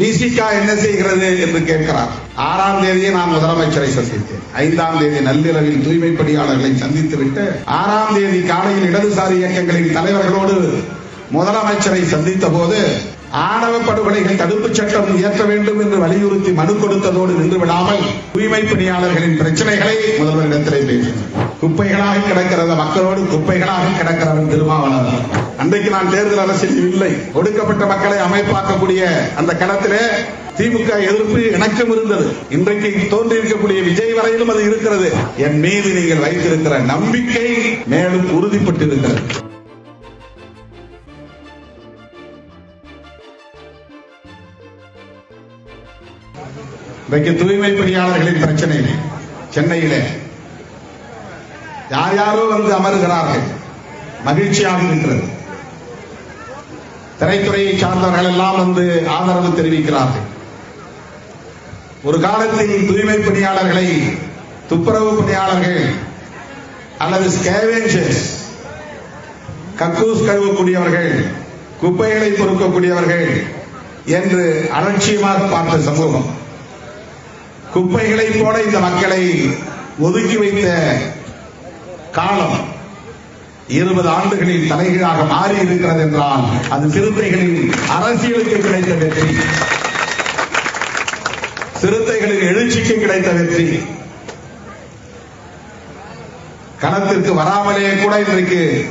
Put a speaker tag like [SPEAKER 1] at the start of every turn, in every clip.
[SPEAKER 1] விசிகா என்ன செய்கிறது என்று கேட்கிறார். ஆறாம் தேதியே நான் முதலமைச்சரை சந்தித்தேன். ஐந்தாம் தேதி நள்ளிரவில் தூய்மை பணியாளர்களை சந்தித்து விட்டு ஆறாம் தேதி காலையில் இடதுசாரி இயக்கங்களின் தலைவர்களோடு முதலமைச்சரை சந்தித்த போது ஆணவ படுகொலைகள் தடுப்புச் சட்டம் இயற்ற வேண்டும் என்று வலியுறுத்தி மனு கொடுத்ததோடு நின்று விடாமல் தூய்மை பணியாளர்களின் பிரச்சனைகளை முதல்வரிடத்திலே பேசினார் குப்பைகளாக கிடக்கிறத மக்களோடு குப்பைகளாக கிடக்கிறவன் திருமாவளவன். அன்றைக்கு நான் தேர்தல் அரசியல் இல்லை. ஒடுக்கப்பட்ட மக்களை அமைப்பாக்கக்கூடிய அந்த களத்திலே திமுக எதிர்ப்பு இணக்கம் இருந்தது. இன்றைக்கு தோன்றி இருக்கக்கூடிய விஜய் வரையிலும் அது இருக்கிறது. என் மீது நீங்கள் வைத்திருக்கிற நம்பிக்கை மேலும் உறுதிப்பட்டிருக்கிறது. இன்றைக்கு தூய்மை பணியாளர்களின் பிரச்சனை சென்னையிலே யார் யாரோ வந்து அமருகிறார்கள். மகிழ்ச்சியாக இருக்கிறது திரைத்துறையை சார்ந்தவர்கள் எல்லாம் வந்து ஆதரவு தெரிவிக்கிறார்கள். ஒரு காலத்தில் தூய்மை பணியாளர்களை துப்புரவு பணியாளர்கள் அல்லது ஸ்கேவேஞ்சர்ஸ் கக்கூஸ் கழுவக்கூடியவர்கள் குப்பைகளை பொறுக்கக்கூடியவர்கள் என்று அலட்சியமாக பார்த்த சமூகம். குப்பைகளை போல இந்த மக்களை ஒதுக்கி வைத்த காலம் இருபது ஆண்டுகளில் தலைகீழாக மாறி இருக்கிறது என்றால் அது சிறுத்தைகளின் அரசியலுக்கு கிடைத்த வெற்றி. சிறுத்தைகளின் எழுச்சிக்கு கிடைத்த வெற்றி. களத்திற்கு வராமலே கூட இன்றைக்கு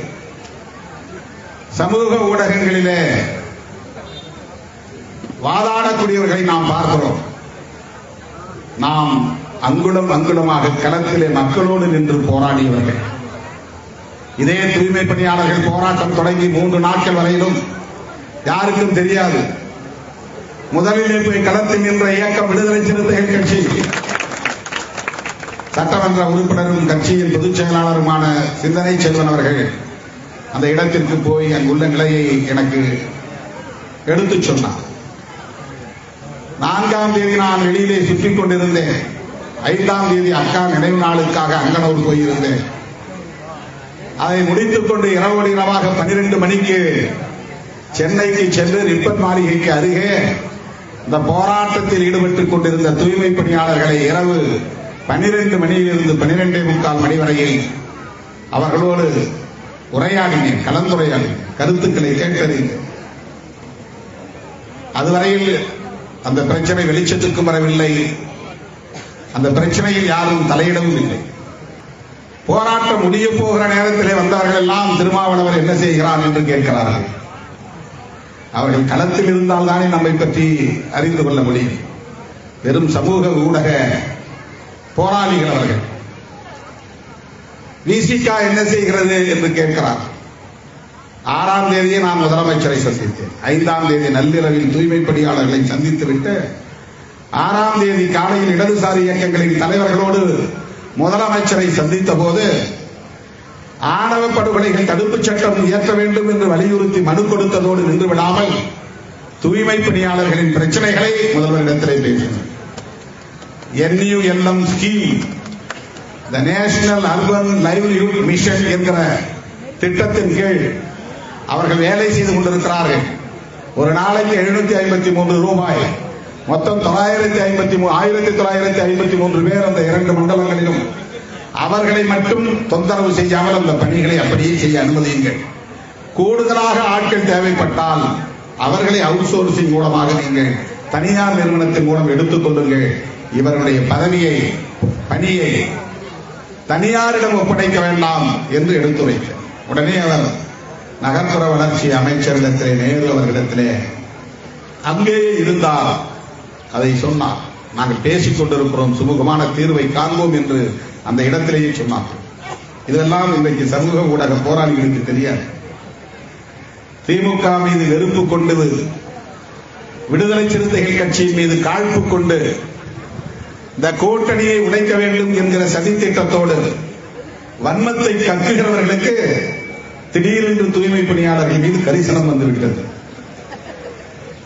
[SPEAKER 1] சமூக ஊடகங்களிலே வாதாடக்கூடியவர்களை நாம் பார்க்கிறோம். நாம் அங்குலம் அங்குலமாக களத்திலே மக்களோடு நின்று போராடியவர்கள். இதே தூய்மை பணியாளர்கள் போராட்டம் தொடங்கி மூன்று நாட்கள் வரையிலும் யாருக்கும் தெரியாது. முதலில் போய் களத்தில் நின்ற இயக்கம் விடுதலை சிறுத்தைகள் கட்சி. சட்டமன்ற உறுப்பினரும் கட்சியின் பொதுச் செயலாளருமான சிந்தனை செல்வன் அவர்கள் அந்த இடத்திற்கு போய் அங்குள்ள நிலையை எனக்கு எடுத்துச் சொன்னார். நான்காம் தேதி நான் வெளியிலே சுற்றிக் கொண்டிருந்தேன். ஐந்தாம் தேதி அக்கா நினைவு நாளுக்காக அங்கனூர் போயிருந்தேன். அதை முடித்துக் கொண்டு இரவு நேரமாக பன்னிரண்டு மணிக்கு சென்னைக்கு சென்று ரிப்பன் மாளிகைக்கு அருகே இந்த போராட்டத்தில் ஈடுபட்டுக் கொண்டிருந்த தூய்மை பணியாளர்களை இரவு பன்னிரண்டு மணியிலிருந்து பன்னிரெண்டே முக்கால் மணி வரையில் அவர்களோடு உரையாடினேன் கலந்துரையாடினேன் கருத்துக்களை கேட்டறிந்தேன். அதுவரையில் அந்த பிரச்சனை வெளிச்சத்துக்கும் வரவில்லை. அந்த பிரச்சனையில் யாரும் தலையிடவும் இல்லை. போராட்டம் முடிய போகிற நேரத்திலே வந்தவர்கள் எல்லாம் திருமாவளவர் என்ன செய்கிறார் என்று கேட்கிறார்கள். அவர்கள் களத்தில் இருந்தால் தானே நம்மை பற்றி அறிந்து கொள்ள முடியும். வெறும் சமூக ஊடக போராளிகள் அவர்கள். விசிகா என்ன செய்கிறது என்று கேட்கிறார். ஆறாம் தேதியை நான் முதலமைச்சரை சந்தித்தேன். ஐந்தாம் தேதி நள்ளிரவில் தூய்மை பணியாளர்களை சந்தித்து விட்டு ஆறாம் தேதி காலையில் இடதுசாரி இயக்கங்களின் தலைவர்களோடு முதலமைச்சரை சந்தித்த போது ஆணவ படுகொலைகள் தடுப்புச் சட்டம் இயற்ற வேண்டும் என்று வலியுறுத்தி மனு கொடுத்ததோடு நின்று விடாமல் தூய்மை பணியாளர்களின் பிரச்சனைகளை முதல்வரிடத்திலே பேசினார் NULM scheme the National Urban Livelihood Mission என்கிற திட்டத்தின் கீழ் அவர்கள் வேலை செய்து கொண்டிருக்கிறார்கள். ஒரு நாளைக்கு எழுநூத்தி ஐம்பத்தி மூன்று ரூபாய். மொத்தம் தொள்ளாயிரத்தி ஐம்பத்தி மூணு ஆயிரத்தி தொள்ளாயிரத்தி ஐம்பத்தி மூன்று பேர் அந்த இரண்டு மண்டலங்களிலும் அவர்களை மட்டும் தொந்தரவு செய்யாமல் அந்த பணிகளை அப்படியே செய்ய அனுமதியுங்கள். கூடுதலாக ஆட்கள் தேவைப்பட்டால் அவர்களை அவுட் சோர்சிங் மூலமாக நீங்கள் தனியார் நிறுவனத்தின் மூலம் எடுத்துக் கொள்ளுங்கள். இவர்களுடைய பதவியை பணியை தனியாரிடம் ஒப்படைக்க வேண்டாம் என்று எடுத்துரைக்க உடனே அவர் நகர்ப்புற வளர்ச்சி அமைச்சரிடத்திலே நேரு அவர்களிடத்திலே அங்கேயே இருந்தார். அதை சொன்னார். நாங்கள் பேசிக் கொண்டிருக்கிறோம். சுமூகமான தீர்வை காண்போம் என்று அந்த இடத்திலேயே சொன்னார். இதெல்லாம் இன்றைக்கு சமூக ஊடக போராளிகளுக்கு தெரியாது. திமுக மீது வெறுப்பு கொண்டு விடுதலை சிறுத்தைகள் கட்சியின் மீது காழ்ப்பு கொண்டு இந்த கூட்டணியை உடைக்க வேண்டும் என்கிற சதித்திட்டத்தோடு வன்மத்தை கக்குகிறவர்களுக்கு திடீரென்று தூய்மை பணியாளர்கள் மீது கரிசனம் வந்துவிட்டது.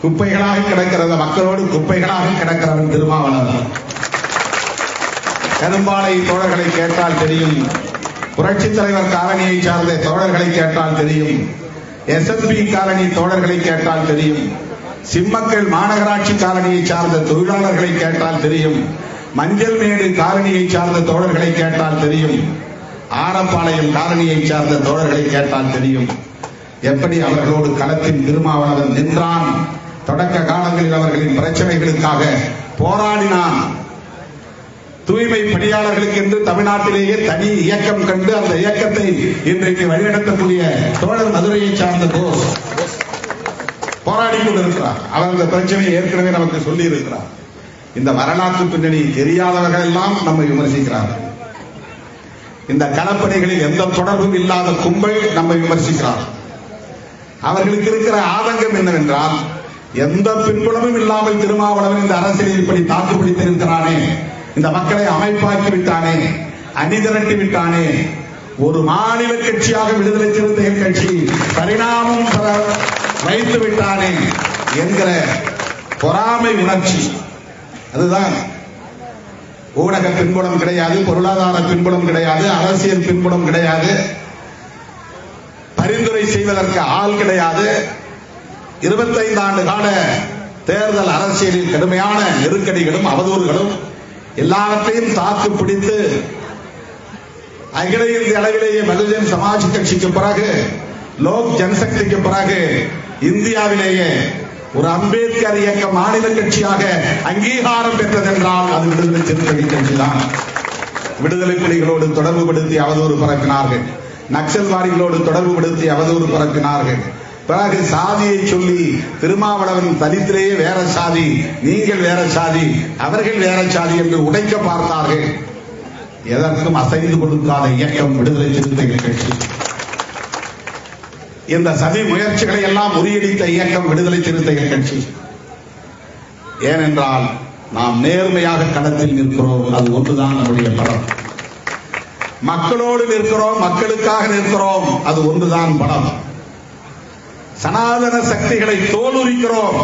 [SPEAKER 1] குப்பைகளாக கிடக்கிறத மக்களோடு குப்பைகளாக கிடக்கிறவன் திருமாவளவன். கரும்பாலை தோழர்களை கேட்டால் தெரியும். புரட்சித் தலைவர் காலனியை சார்ந்த தோழர்களை கேட்டால் தெரியும். எஸ்எஸ்பி காலனி தோழர்களை கேட்டால் தெரியும். சிம்மக்கள் மாநகராட்சி காலனியை சார்ந்த தொழிலாளர்களை கேட்டால் தெரியும். மஞ்சள் மேடு காலனியை சார்ந்த தோழர்களை கேட்டால் தெரியும். ஆரப்பாளையம் காலனியை சார்ந்த தோழர்களை கேட்டால் தெரியும். எப்படி அவர்களோடு களத்தில் திருமாவளவன் நின்றான்? தொடக்க காலங்களில் அவர்களின் பிரச்சனைகளுக்காக போராடினான். தூய்மை பணியாளர்களுக்கு என்று தமிழ்நாட்டிலேயே தனி இயக்கம் கண்டு அந்த இயக்கத்தை இன்றைக்கு வழிநடத்தக்கூடிய தோழர் மதுரையை சார்ந்த போஸ் போராடி கொண்டிருக்கிறார். அவர் இந்த பிரச்சனையை ஏற்கனவே நமக்கு சொல்லி இருக்கிறார் இந்த வரலாற்று பின்னணி தெரியாதவர்கள் எல்லாம் நம்மை விமர்சிக்கிறார்கள் இந்த களப்பணிகளில் எந்த தொடர்பும் இல்லாத கும்பல் நம்மை விமர்சிக்கிறார். அவர்களுக்கு இருக்கிற ஆதங்கம் என்னவென்றால் எந்த பின்புலமும் இல்லாமல் திருமாவளவன் இந்த அரசியலை இப்படி தாக்கு பிடித்திருக்கிறானே இந்த மக்களை அமைப்பாக்கி விட்டானே? அணி திரட்டி விட்டானே? ஒரு மாநில கட்சியாக விடுதலை சிறுத்தைகள் கட்சி பரிணாமம் பெற வைத்து விட்டானே என்கிற பொறாமை உணர்ச்சி. அதுதான். ஊடக பின்புலம் கிடையாது பொருளாதார பின்புலம் கிடையாது அரசியல் பின்புலம் கிடையாது. பரிந்துரை செய்வதற்கு ஆள் கிடையாது. இருபத்தைந்து ஆண்டு கால தேர்தல் அரசியலின் கடுமையான நெருக்கடிகளும் அவதூறுகளும் எல்லாவற்றையும் தாக்கு பிடித்து அகில இந்திய அளவிலேயே பகுஜன் சமாஜ் கட்சிக்கு பிறகு லோக் ஜனசக்திக்கு பிறகு இந்தியாவிலேயே ஒரு அம்பேத்கர் இயக்க மாநில கட்சியாக அங்கீகாரம் பெற்றதென்றால் அது விடுதலை சிறுத்தை கட்சிதான். விடுதலை புலிகளோடு தொடர்பு படுத்தி அவதூறு பறக்கினார்கள் நக்சல்வாதிகளோடு தொடர்பு படுத்தி அவதூறு பறக்கினார்கள் பிறகு சாதியை சொல்லி திருமாவளவன் தலித்திலேயே வேற சாதி நீங்கள் வேற சாதி அவர்கள் வேற சாதி என்று உடைக்க பார்த்தார்கள். எதற்கும் அசைந்து கொடுக்காத இயக்கம் விடுதலை சிறுத்தைகள் கட்சி. இந்த சதி முயற்சிகளை எல்லாம் முறியடித்த இயக்கம் விடுதலை சிறுத்தைகள் கட்சி. ஏனென்றால் நாம் நேர்மையாக களத்தில் நிற்கிறோம் அது ஒன்றுதான் நம்முடைய படம் மக்களோடு நிற்கிறோம் மக்களுக்காக நிற்கிறோம் அது ஒன்றுதான் படம் சனாதன சக்திகளை தோலுரிக்கிறோம்.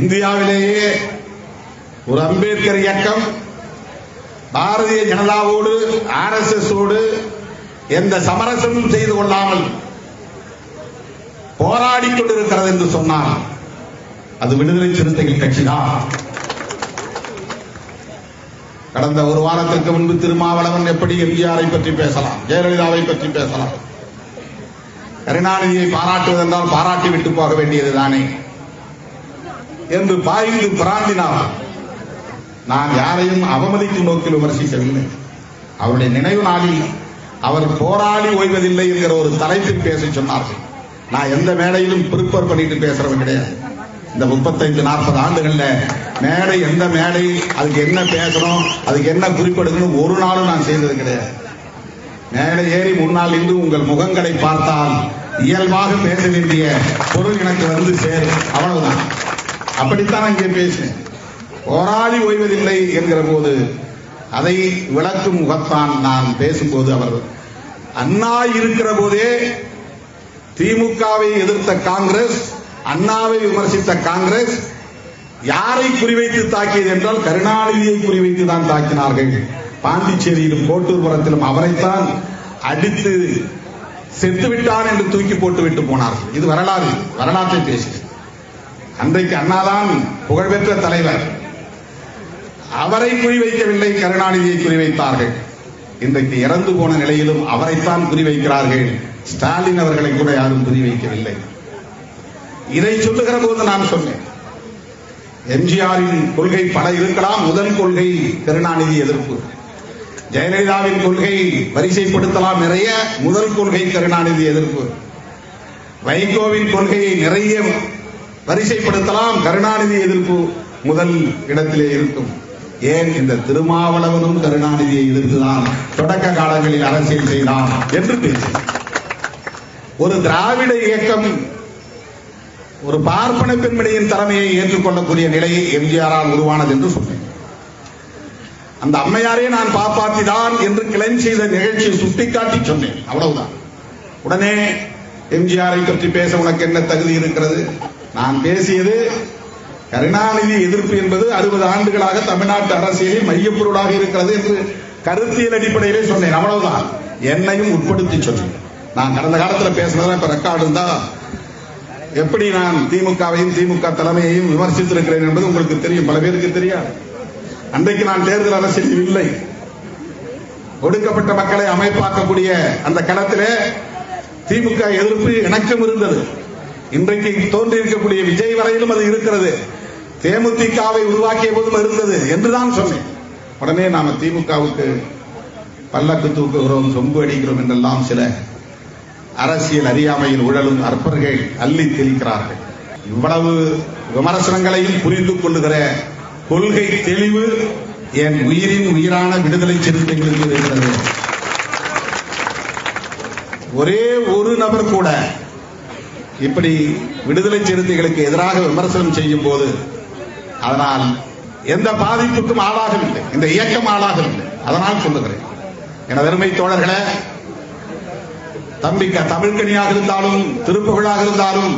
[SPEAKER 1] இந்தியாவிலேயே ஒரு அம்பேத்கர் இயக்கம் பாரதிய ஜனதாவோடு ஆர் எஸ் எஸ் ஓடு எந்த சமரசமும் செய்து கொள்ளாமல் போராடி கொண்டிருக்கிறது என்று சொன்னால் அது விடுதலை சிறுத்தைகள் கட்சிதான் கடந்த ஒரு வாரத்திற்கு முன்பு திருமாவளவன் எப்படி எம்ஜிஆரை பற்றி பேசலாம் ஜெயலலிதாவை பற்றி பேசலாம். கருணாநிதியை பாராட்டுவதென்றால் பாராட்டி விட்டு போக வேண்டியதுதானே? என்று பாய்ந்து பிராந்தினார். நான் யாரையும் அவமதிக்கும் நோக்கில் விமர்சிக்கவில்லை. அவருடைய நினைவு நாளில் அவர் போராடி ஓய்வதில்லை என்கிற ஒரு தலைப்பில் பேச சொன்னார்கள். நான் எந்த மேடையிலும் ப்ரிப்பேர் பண்ணிட்டு பேசுறவன் கிடையாது. இந்த முப்பத்தைந்து நாற்பது ஆண்டுகள்ல மேடை எந்த மேடை அதுக்கு என்ன பேசணும் அதுக்கு என்ன குறிப்பிடணும் ஒரு நாளும் நான் செய்தது கிடையாது. மேலே ஏறி முன்னால் இன்று உங்கள் முகங்களை பார்த்தால் இயல்பாக பேச வேண்டிய பொருள் எனக்கு வந்து சேரும். அவ்வளவுதான். அப்படித்தான் இங்கே பேசினேன். போராடி ஓய்வதில்லை என்கிற போது அதை விளக்கும் முகத்தான் நான் பேசும்போது அவர் அண்ணா இருக்கிற போதே திமுகவை எதிர்த்த காங்கிரஸ் அண்ணாவை விமர்சித்த காங்கிரஸ் யாரை குறிவைத்து தாக்கியது என்றால் கருணாநிதியை குறிவைத்து தான் தாக்கினார்கள். பாண்டிச்சேரியிலும் கோட்டூர்புரத்திலும் அவரைத்தான் அடித்து செத்து விட்டான் என்று தூக்கி போட்டு விட்டு போனார்கள். இது வரலாறு வரலாற்றை பேசு அன்றைக்கு அண்ணாதான் புகழ்பெற்ற தலைவர். அவரை குறிவைக்கவில்லை கருணாநிதியை குறிவைத்தார்கள். இன்றைக்கு இறந்து போன நிலையிலும் அவரைத்தான் குறிவைக்கிறார்கள். ஸ்டாலின் அவர்களை கூட யாரும் குறிவைக்கவில்லை. இதை சொல்லுகிற போது நான் சொன்னேன். எம்ஜிஆரின் கொள்கை பல இருக்கலாம் முதல் கொள்கை கருணாநிதி எதிர்ப்பு. ஜெயலலிதாவின் கொள்கை வரிசைப்படுத்தலாம் நிறைய முதல் கொள்கை கருணாநிதி எதிர்ப்பு. வைகோவின் கொள்கையை நிறைய வரிசைப்படுத்தலாம் கருணாநிதி எதிர்ப்பு முதல் இடத்திலே இருக்கும். ஏன் இந்த திருமாவளவனும் கருணாநிதியை எதிர்த்துதான் தொடக்க காலங்களில் அரசியல் செய்தான் என்று பேசினார் ஒரு திராவிட இயக்கம் ஒரு பார்ப்பன பெண்மணியின் தலைமையை ஏற்றுக்கொள்ளக்கூடிய நிலை எம்ஜிஆரால் உருவானது என்று சொன்னேன். அந்த அம்மையாரே நான் காப்பாற்றிதான் என்று கிளைம் செய்த நிகழ்ச்சியை சுட்டிக்காட்டி சொன்னேன். அவ்வளவுதான். உடனே எம்ஜிஆரை பற்றி பேச உனக்கு என்ன தகுதி இருக்கிறது? நான் பேசியது கருணாநிதி எதிர்ப்பு என்பது அறுபது ஆண்டுகளாக தமிழ்நாட்டு அரசியலில் மையப்பொருளாக இருக்கிறது என்று கருத்தியல் அடிப்படையிலே சொன்னேன். அவ்வளவுதான். என்னையும் உட்படுத்தி சொன்னேன். நான் கடந்த காலத்தில் பேசினதான் இப்ப ரெக்கார்டு இருந்தா எப்படி நான் திமுகவையும் திமுக தலைமையையும் விமர்சித்திருக்கிறேன் என்பது உங்களுக்கு தெரியும். பல பேருக்கு தெரியாது. அன்றைக்கு நான் தேர்தல் அரசியலில் இல்லை. ஒடுக்கப்பட்ட மக்களை அமைப்பாக்கக்கூடிய அந்த களத்திலே திமுக எதிர்ப்பு இணக்கம் இருந்தது. இன்றைக்கு தோன்றியிருக்கக்கூடிய விஜய் வரையிலும் அது இருக்கிறது. தேமுதிகவை உருவாக்கிய போதும் இருந்தது என்றுதான் சொன்னேன். உடனே நாம திமுகவுக்கு பல்லக்கு தூக்குகிறோம் சொம்பு அடிக்கிறோம் என்றெல்லாம் சில அரசியல் அறியாமையில் உழலும் அற்பர்கள் அள்ளி தெளிக்கிறார்கள். இவ்வளவு விமர்சனங்களையும் புரிந்து கொள்ளுகிற கொள்கை தெளிவு என் உயிரின் உயிரான விடுதலை சிறுத்தைகளுக்கு இருக்கிறது. ஒரே ஒரு நபர் கூட இப்படி விடுதலை சிறுத்தைகளுக்கு எதிராக விமர்சனம் செய்யும் போது அதனால் எந்த பாதிப்புக்கும் ஆளாகவில்லை. இந்த இயக்கம் ஆளாகவில்லை. அதனால் சொல்லுகிறேன். எனது அருமை தோழர்களே தம்பிக்க தமிழ்கனியாக இருந்தாலும் திருப்புகழாக இருந்தாலும்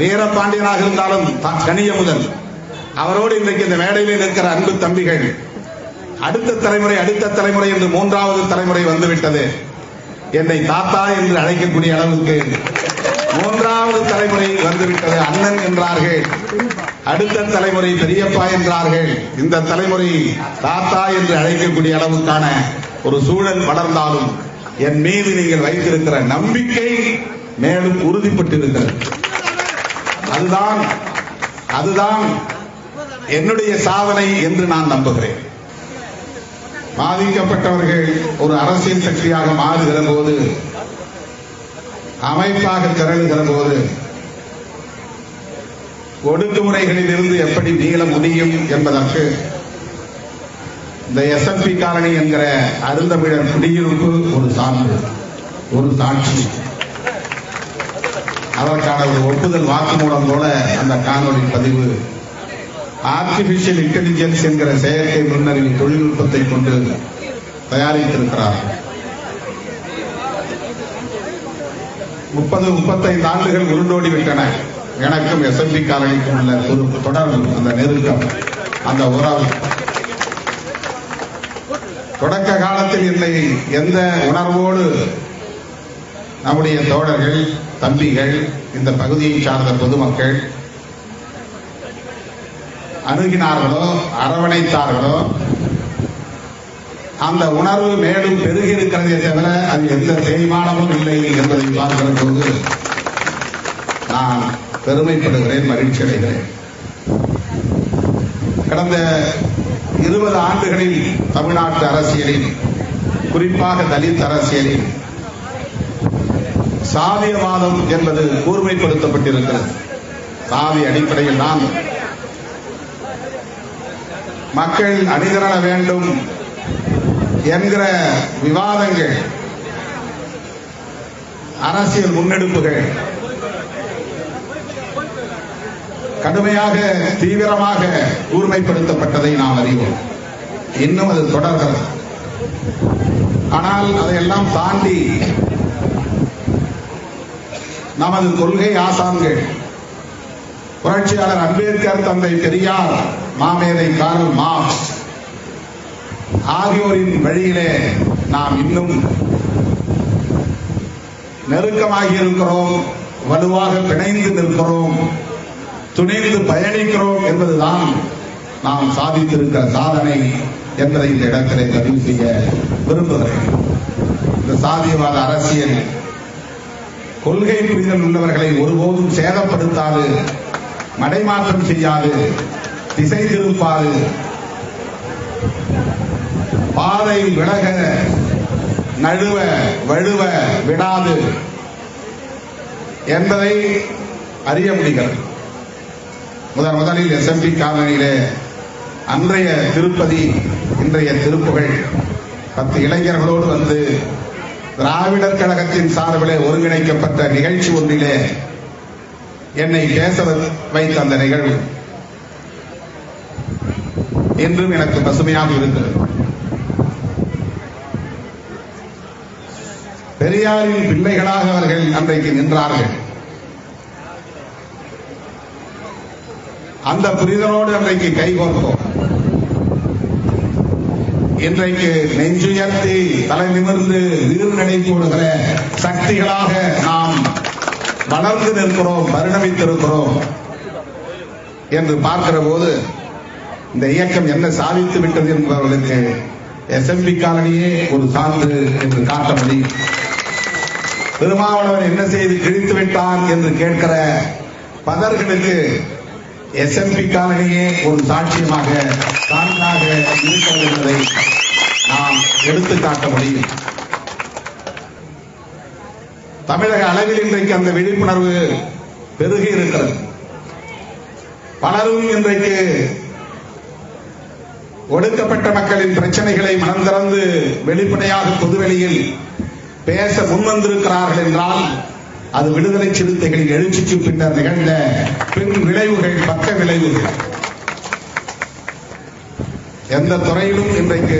[SPEAKER 1] வீரபாண்டியனாக இருந்தாலும் கனிய முதல். அவரோடு இன்றைக்கு இந்த மேடையில் நிற்கிற அன்பு தம்பிகள் அடுத்த தலைமுறை அடுத்த தலைமுறை என்று மூன்றாவது தலைமுறை வந்துவிட்டது. என்னை தாத்தா என்று அழைக்கக்கூடிய அளவுக்கு மூன்றாவது தலைமுறை வந்துவிட்டது. அண்ணன் என்றார்கள் அடுத்த தலைமுறை பெரியப்பா என்றார்கள். இந்த தலைமுறை தாத்தா என்று அழைக்கக்கூடிய அளவுக்கான ஒரு சூழல் வளர்ந்தாலும் என் மீது நீங்கள் வைத்திருக்கிற நம்பிக்கை மேலும் உறுதிப்பட்டிருக்கிறது. அதுதான் அதுதான் என்னுடைய சாதனை என்று நான் நம்புகிறேன். பாதிக்கப்பட்டவர்கள் ஒரு அரசியல் சக்தியாக மாறுகிற போது அமைப்பாக திரளுகிற போது ஒடுக்குமுறைகளில் இருந்து எப்படி மீள முடியும் என்பதற்கு இந்த எஸ்எம்பி காலனி என்கிற அருந்தமிழர் குடியிருப்பு ஒரு சான்று ஒரு சாட்சி. அதற்கான ஒரு ஒப்புதல் வாக்குமூலம் போல அந்த காணொளி பதிவு ஆர்டிபிஷியல் இன்டெலிஜென்ஸ் என்கிற செயற்கை நுண்ணறிவு தொழில்நுட்பத்தை கொண்டு தயாரித்திருக்கிறார். முப்பது முப்பத்தைந்து ஆண்டுகள் உருண்டோடி விட்டன. எனக்கும் எஸ்எம்பி காலனிக்கும் உள்ள ஒரு தொடர்பு அந்த நெருக்கம் அந்த உறவு. தொடக்க காலத்தில் என்னை எந்த உணர்வோடு நம்முடைய தோழர்கள் தம்பிகள் இந்த பகுதியை சார்ந்த பொதுமக்கள் அணுகினார்களோ அரவணைத்தார்களோ அந்த உணர்வு மேலும் பெருகி இருக்கிறதே தவிர அது எந்த தேய்மானமும் இல்லை என்பதை பார்க்கிற போது நான் பெருமைப்படுகிறேன் மகிழ்ச்சி அடைகிறேன் கடந்த இருபது ஆண்டுகளில் தமிழ்நாட்டு அரசியலில் குறிப்பாக தலித் அரசியலில் சாதியவாதம் என்பது கூர்மைப்படுத்தப்பட்டிருக்கிறது. சாதி அடிப்படையில் தான் மக்கள் அணிதிரள வேண்டும் என்கிற விவாதங்கள் அரசியல் முன்னெடுப்புகள் கடுமையாக தீவிரமாக கூர்மைப்படுத்தப்பட்டதை நாம் அறிவோம். இன்னும் அது தொடர்கிறது. ஆனால் அதையெல்லாம் தாண்டி நமது கொள்கை ஆசான்கள் புரட்சியாளர் அம்பேத்கர் தந்தை பெரியார் மாமேதை கார்ல் மார்க்ஸ் ஆகியோரின் வழியிலே நாம் இன்னும் நெருக்கமாகி இருக்கிறோம் வலுவாக பிணைந்து நிற்கிறோம். துணிந்து பயணிக்கிறோம் என்பதுதான் நாம் சாதித்திருக்கிற சாதனை என்பதை இந்த இடத்திலே பதிவு செய்ய விரும்புகிறேன். இந்த சாதியவாத அரசியல் கொள்கை புரிதல் உள்ளவர்களை ஒருபோதும் சேதப்படுத்தாது மடைமாற்றம் செய்யாது திசை திருப்பாது. பாதை விலக நழுவ வழுவ விடாது என்பதை அறிய முடிகிறது. முதன் முதலில் எஸ்எம்பி காலனியிலே அன்றைய திருப்பதி இன்றைய திருப்புகள் பத்து இளைஞர்களோடு வந்து திராவிடர் கழகத்தின் சார்பிலே ஒருங்கிணைக்கப்பட்ட நிகழ்ச்சி ஒன்றிலே என்னை பேச வைத்த அந்த நிகழ்வு என்றும் எனக்கு பசுமையாக இருக்கிறது பெரியாரின் பிள்ளைகளாக அவர்கள் அன்றைக்கு நின்றார்கள். அந்த புரிதலோடு அன்றைக்கு கைகோர்த்தோம் இன்றைக்கு நெஞ்சுயர்த்தி தலை நிமிர்ந்து வீர்நடை போடுகிற சக்திகளாக நாம் வளர்ந்து நிற்கிறோம் பரிணமித்திருக்கிறோம் என்று பார்க்கிற போது இந்த இயக்கம் என்ன சாதித்து விட்டது என்பவர்களுக்கு எஸ்எம்பி காலனியே ஒரு சான்று என்று காட்ட முடியும் திருமாவளவன் என்ன செய்து கிழித்து விட்டான் என்று கேட்கிற பதர்களுக்கு எஸ்எம்பி ஒரு சாட்சியமாக சான்றாக இருக்கிறது என்பதை நாம் எடுத்துக்காட்ட முடியும். தமிழக அளவில் இன்றைக்கு அந்த விழிப்புணர்வு பெருகி இருக்கிறது. பலரும் இன்றைக்கு ஒடுக்கப்பட்ட மக்களின் பிரச்சனைகளை மனம் திறந்து வெளிப்படையாக பொதுவெளியில் பேச முன்வந்திருக்கிறார்கள் என்றால் அது விடுதலை சிறுத்தைகளின் எழுச்சிக்கு பின்னர் நிகழ்ந்த பின் விளைவுகள் பக்க விளைவுகள். எந்த துறையிலும் இன்றைக்கு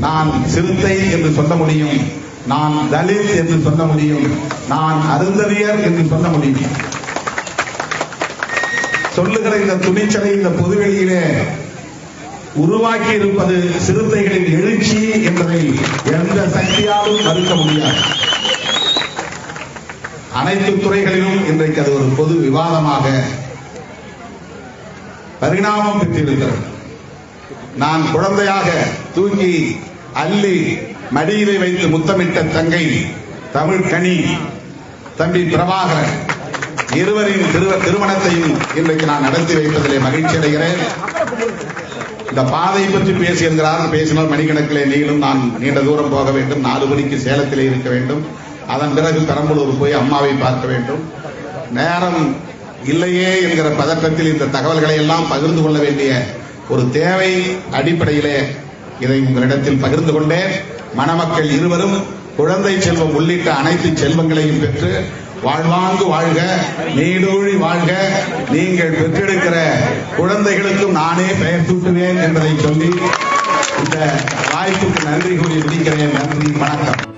[SPEAKER 1] நான் சிறுத்தை என்று சொல்ல முடியும் நான் தலித் என்று சொல்ல முடியும் நான் அருந்ததியர் என்று சொல்ல முடியும். சொல்லுகிற இந்த துணிச்சலை இந்த பொதுவெளியிலே உருவாக்கி இருப்பது சிறுத்தைகளின் எழுச்சி என்பதை எந்த சக்தியாலும் மறுக்க முடியாது. அனைத்து துறைகளிலும் இன்றைக்கு அது ஒரு பொது விவாதமாக பரிணாமம் பெற்றிருக்கிறது. நான் குழந்தையாக தூக்கி அள்ளி மடியிலே வைத்து முத்தமிட்ட தங்கை தமிழ் கனி தம்பி பிரபாகரன் இருவரின் திரு- திருமணத்தையும் இன்றைக்கு நான் நடத்தி வைப்பதிலே மகிழ்ச்சி அடைகிறேன். இந்த பாதை பற்றி பேசியிருக்கிறார் பேசினால் மணிக்கணக்கிலே நீளும் நான் நீண்ட தூரம் போக வேண்டும் நாலு மணிக்கு சேலத்திலே இருக்க வேண்டும். அதன் பிறகு பெரம்பலூர் போய் அம்மாவை பார்க்க வேண்டும். நேரம் இல்லையே என்கிற பதற்றத்தில் இந்த தகவல்களை எல்லாம் பகிர்ந்து கொள்ள வேண்டிய ஒரு தேவை அடிப்படையிலே இதை உங்களிடத்தில் பகிர்ந்து கொண்டேன். மணமக்கள் இருவரும் குழந்தை செல்வம் உள்ளிட்ட அனைத்து செல்வங்களையும் பெற்று வாழ்வாங்கு வாழ்க நீடூழி வாழ்க. நீங்கள் பெற்றெடுக்கிற குழந்தைகளுக்கும் நானே பெயர் சூட்டுவேன் என்பதை சொல்லி இந்த வாய்ப்புக்கு நன்றி கூறி விதிக்கிறேன் நன்றி வணக்கம்.